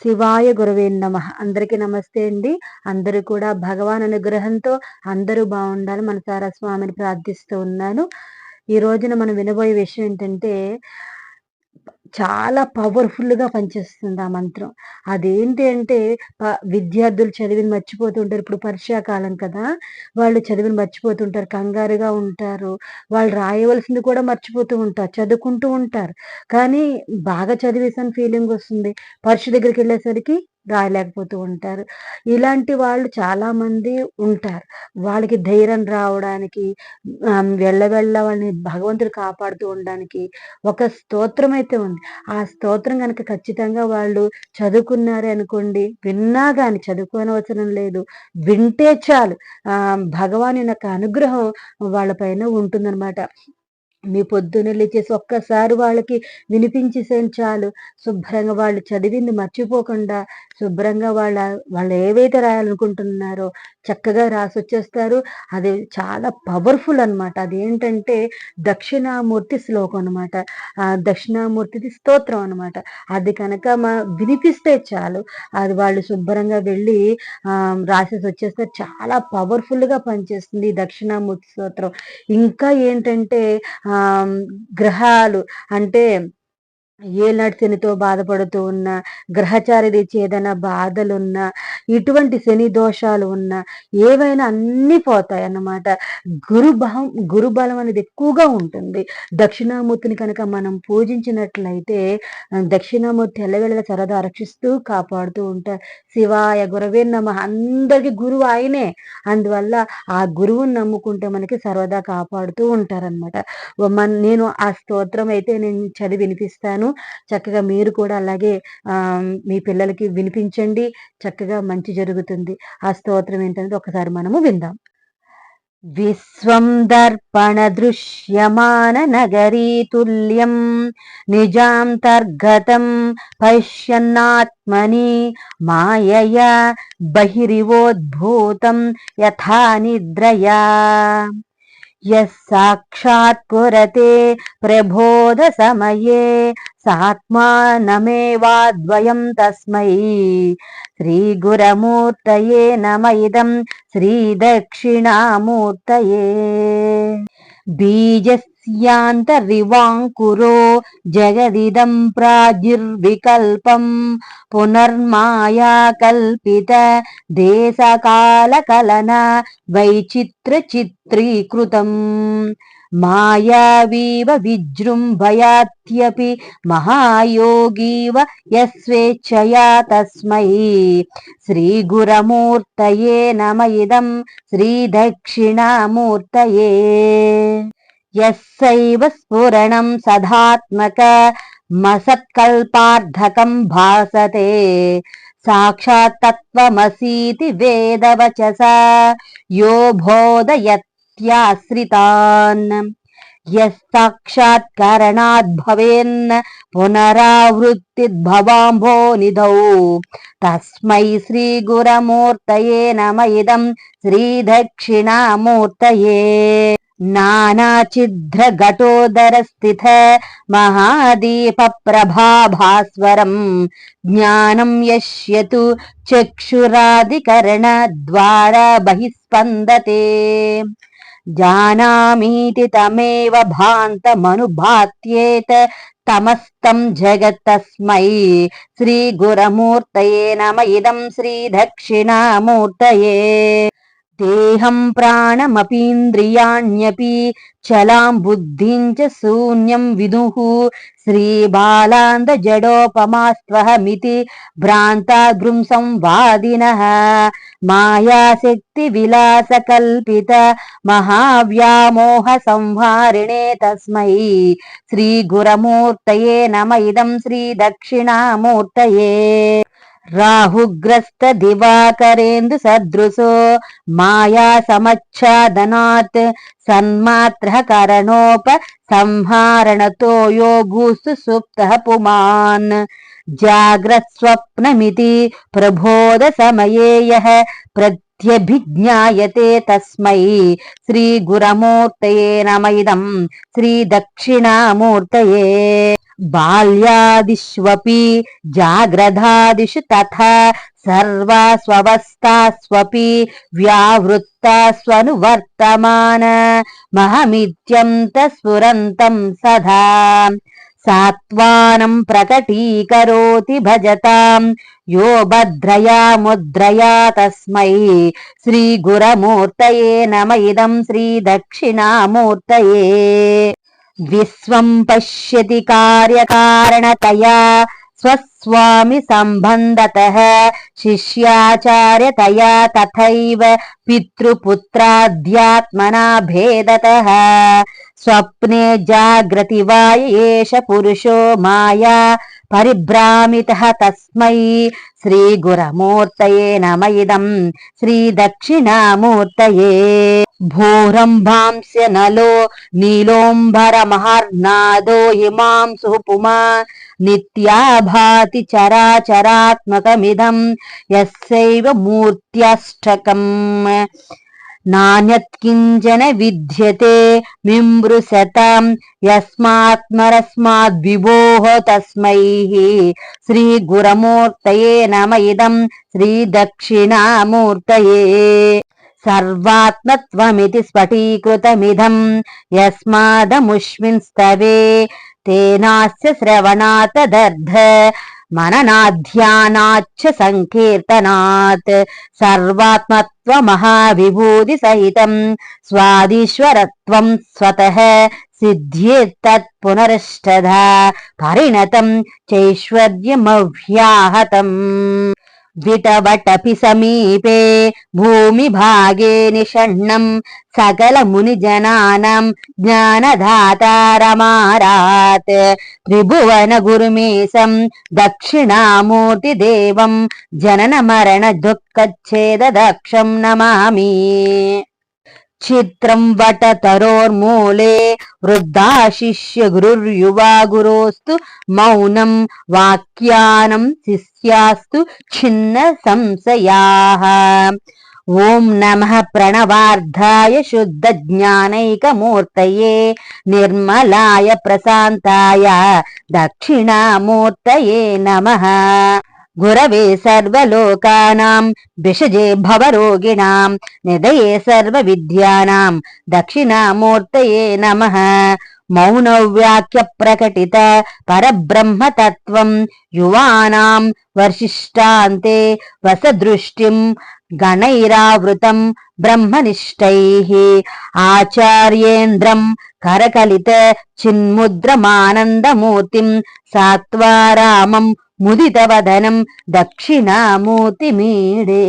శివాయ గురవే నమ. అందరికీ నమస్తే అండి. అందరూ కూడా భగవాన్ అనుగ్రహంతో అందరూ బాగుండాలి మనసారా స్వామిని ప్రార్థిస్తూ ఉన్నాను. ఈ రోజున మనం వినబోయే విషయం ఏంటంటే చాలా పవర్ఫుల్గా పనిచేస్తుంది ఆ మంత్రం. అదేంటి అంటే విద్యార్థులు చదివిని మర్చిపోతుంటారు ఇప్పుడు పరీక్షాకాలం కదా వాళ్ళు చదివిని మర్చిపోతుంటారు కంగారుగా ఉంటారు. వాళ్ళు రాయవలసింది కూడా మర్చిపోతూ ఉంటారు. చదువుకుంటూ ఉంటారు. కానీ బాగా చదివేసాను ఫీలింగ్ వస్తుంది. పరీక్ష దగ్గరికి వెళ్ళేసరికి రాయలేకపోతూ ఉంటారు. ఇలాంటి వాళ్ళు చాలా మంది ఉంటారు. వాళ్ళకి ధైర్యం రావడానికి వెళ్ళ వెళ్ళ వాళ్ళని భగవంతుడు కాపాడుతూ ఉండడానికి ఒక స్తోత్రం అయితే ఉంది. ఆ స్తోత్రం కనుక ఖచ్చితంగా వాళ్ళు చదువుకున్నారే అనుకోండి విన్నా కానీ చదువుకోనవసరం లేదు. వింటే చాలు. ఆ భగవాన్ యొక్క అనుగ్రహం వాళ్ళపైన ఉంటుందన్నమాట. మీ పొద్దున్నే లేచేసి ఒక్కసారి వాళ్ళకి వినిపించేసేం చాలు. శుభ్రంగా వాళ్ళు చదివింది మర్చిపోకుండా శుభ్రంగా వాళ్ళ వాళ్ళు ఏవైతే రాయాలనుకుంటున్నారో చక్కగా రాసి వచ్చేస్తారు అది చాలా పవర్ఫుల్ అనమాట అదేంటంటే దక్షిణామూర్తి శ్లోకం అనమాట ఆ దక్షిణామూర్తిది స్తోత్రం అనమాట అది కనుక మా వినిపిస్తే చాలు. అది వాళ్ళు శుభ్రంగా వెళ్ళి రాసేసి వచ్చేస్తే చాలా పవర్ఫుల్గా పనిచేస్తుంది దక్షిణామూర్తి స్తోత్రం. ఇంకా ఏంటంటే గ్రహాలు అంటే ఏనాటి శనితో బాధపడుతూ ఉన్న గ్రహచారి తెచ్చి ఏదైనా బాధలున్నా ఇటువంటి శని దోషాలు ఉన్నా ఏవైనా అన్నీ పోతాయి అన్నమాట గురు బలం గురు బలం అనేది ఎక్కువగా ఉంటుంది. దక్షిణామూర్తిని కనుక మనం పూజించినట్లయితే దక్షిణామూర్తి ఎల్లవేళ సరదా రక్షిస్తూ కాపాడుతూ ఉంటారు శివాయ గురవే నమ. అందరికి గురువు ఆయనే. అందువల్ల ఆ గురువుని నమ్ముకుంటే మనకి సర్వదా కాపాడుతూ ఉంటారనమాట నేను ఆ స్తోత్రం అయితే నేను చదివి వినిపిస్తాను. చక్కగా మీరు కూడా అలాగే మీ పిల్లలకి వినిపించండి చక్కగా మంచి జరుగుతుంది ఆ స్తోత్రం ఏంటంటే ఒకసారి మనము విందాం విశ్వం దర్పణ దృశ్యమాన నగరీతుల్యం నిజాంతర్గతం పశ్యన్నాత్మని మాయయా బహిరివోద్భూతం యథా నిద్రయా यः पुरते प्रबोधसमये सात्मानमेवाद्वयं तस्मै श्रीगुरमूर्तये नम इदं श्रीदक्षिणामूर्तये बीजस्यान्तरिवाङ्कुरो जगदिदं प्राजिर्विकल्पं पुनर्माया कल्पित देशकालकलना वैचित्रचित्रीकृतम् మాయావీవ విజృంభయాత్యపి మహాయోగీవ యస్వేచ్ఛయా తస్మై. శ్రీగురమూర్తయే నమ ఇదం శ్రీదక్షిణామూర్తయే. యస్సైవ స్ఫురణం సదాత్మక మసత్కల్పార్థకం భాసతే. సాక్షాత్ తత్వమసీతి వేదవచస. యో భోదయత్ यस्साक्षात्करणाद् भवेन्न पुनरावृत्तिद्भवाम्भो निधौ तस्मै श्रीगुरमूर्तये नम इदं श्रीदक्षिणामूर्तये नानाचिद्रघटोदरस्थित महादीपप्रभाभास्वरम् ज्ञानं यश्यतु चक्षुरादिकरणद्वारा बहिः स्पन्दते जानामीति तमेव भान्तमनुभात्येत तमस्तं जगत्तस्मै श्रीगुरमूर्तये नम इदं श्रीदक्षिणामूर्तये దేహం ప్రాణమపీంద్రియాణ్యపి చలాం బుద్ధిం చ శూన్యం విదు. విదుః శ్రీబాలాందజడోపమాస్త్వహమితి భ్రాంతాగృం సంవాదినः మాయాశక్తి విలాసకల్పిత మహావ్యామోహ సంహారిణే తస్మై. శ్రీగురమూర్తయే నమ ఇదం శ్రీ దక్షిణామూర్తయే రాహుగ్రస్త దివాకరేందు సదృశో మాయా సమచ్ఛాదనాత్ సన్మాత్ర కరణోప సంహారణతో యోగూసు సుప్త పుమాన్. జాగ్రస్వప్నమితి ప్రబోధ సమయేయ ప్రత్యభిజ్ఞాయతే తస్మై. శ్రీ గురమూర్తయే నమైదం శ్రీ దక్షిణామూర్తయే బాల్యాదిష్వపి జాగ్రధాదిషు తథా సర్వాస్వవస్థాస్వపి వ్యావృత్తాస్వను వర్తమాన మహమిత్యంత స్ఫురంతం సదా సాత్వానం ప్రకటీకరోతి భజతాం యో భద్రయా ముద్రయా తస్మై శ్రీ గురమూర్తయే నమ ఇదం శ్రీ विश्वम् पश्यति कार्यकारणतया स्वस्वामि सम्बन्धतः, शिष्याचार्यतया तथैव पितृपुत्राध्यात्मना भेदतः। स्वप्ने जागृति वा एष पुरुषो माया, परिभ्रामितः तस्मै తస్మై శ్రీ గురమూర్తయే నమ ఇదం శ్రీ దక్షిణామూర్తయే భూరంభాంస్య నలో నీలోంబర మహర్నాదో హిమాంసు పుమా నిత్యాభాతి చరాచరాత్మకమిదం యస్యైవ మూర్త్యష్టకం నాణ్యత్కించన విద్యతే మిమృశతం యస్మాత్మరస్మాద్విభోः తస్మై శ్రీ గురమూర్తయే నమ ఇదం శ్రీ దక్షిణామూర్తయే సర్వాత్మత్వమితి స్ఫటీకృతమిదం యస్మాదముష్మిన్స్తవే తేనాస్య శ్రవణాతదర్థ. మననాధ్యానాచ్చ సంకీర్తనాత్ సర్వాత్మత్వ మహావిభూతి సహితం స్వాదీశ్వరత్వం స్వతః సిద్ధ్యేత్తత్ పునరష్టధా పరిణతం చైశ్వర్యమవ్యాహతం द्विटवटपि समीपे भूमिभागे निषण्णम् सकलमुनिजनानाम् ज्ञानधातारमारात् त्रिभुवनगुरुमेशम् दक्षिणामूर्तिदेवम् जननमरणदुःखच्छेददक्षम् नमामि చిత్రం వటతరోర్మూలే వృద్ధా శిష్య గురుర్యువా గురోస్తు మౌనం వాక్యానం శిష్యాస్తు ఛిన్న సంశయాః ఓం నమ ప్రణవార్ధాయ శుద్ధ జ్ఞానైకమూర్తయే నిర్మలాయ ప్రశాంతాయ దక్షిణామూర్తయే నమః గురవే సర్వలోకానాం భిషజే భవరోగిణాం నిదయే సర్వ విద్యానాం దక్షిణామూర్తయే నమ. మౌనవ్యాఖ్య ప్రకటిత పరబ్రహ్మతత్వం యువానాం వర్షిష్టాంతే వసదృష్టిం గణైరావృతం బ్రహ్మనిష్టై. ఆచార్యేంద్రం కరకలిత చిన్ముద్రమానందమూర్తిం సాత్వారామం ముదితవదనం దక్షిణామూర్తిమీడే.